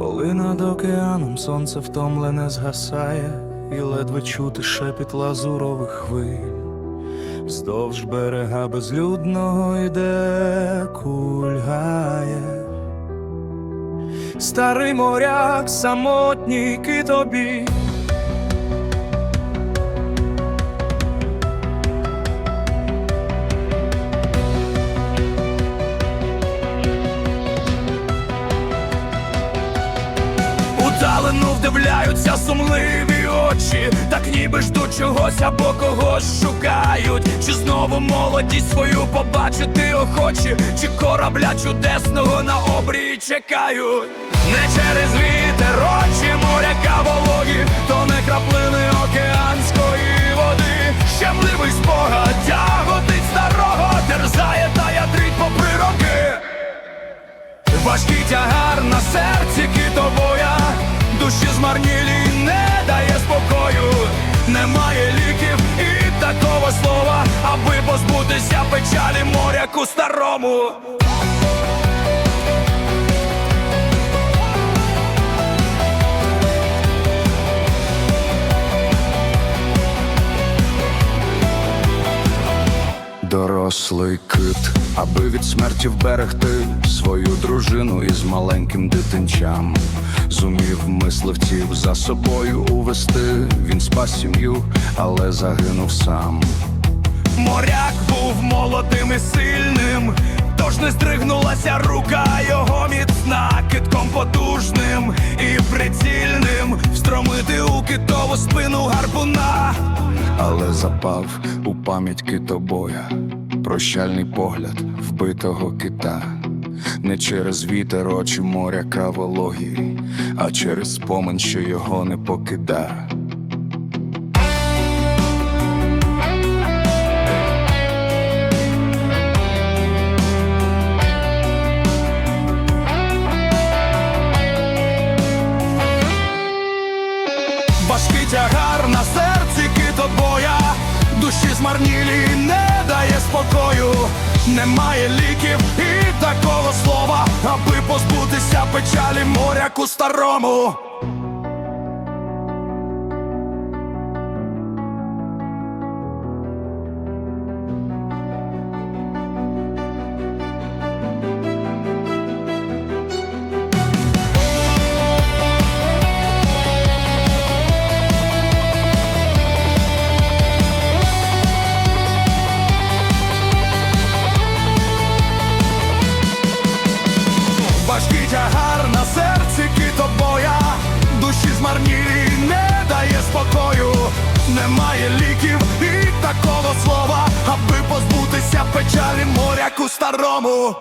Коли над океаном сонце втомлене згасає, і ледве чути шепіт лазурових хвиль, вздовж берега безлюдного йде кульгає. Старий моряк, самотній китобій, Удалено сумливі очі, так ніби ждуть чогось або когось шукають. Чи знову молодість свою побачити охочі, чи корабля чудесного на обрії чекають. Не через вітер очі моряка вологі, то не краплини океанської води. Щемливий спогад тяготить старого, терзає та ядрить попри роки. Важкий тягар на серці китобоя, душі змарнілі не дає спокою, немає ліків і такого слова, аби позбутися печалі моряку старому. Дорослий кит, аби від смерті вберегти свою дружину із маленьким дитинчам, зумів мисливців за собою увести. Він спас сім'ю, але загинув сам. Моряк був молодим і сильним, тож не здригнулася рука його міцна, китком потужним і прицільним встромити у китову спину гарпуна. Але запав у пам'ять китобоя, прощальний погляд вбитого кита. Не через вітер очі моряка вологі, а через спомин, що його не покида. Важкий тягар на серці китобоя, душі змарнілі не дає спокою, немає ліків і такого слова, аби позбутися печалі моряку старому. Немає ліків і такого слова, аби позбутися печалі моряку старому.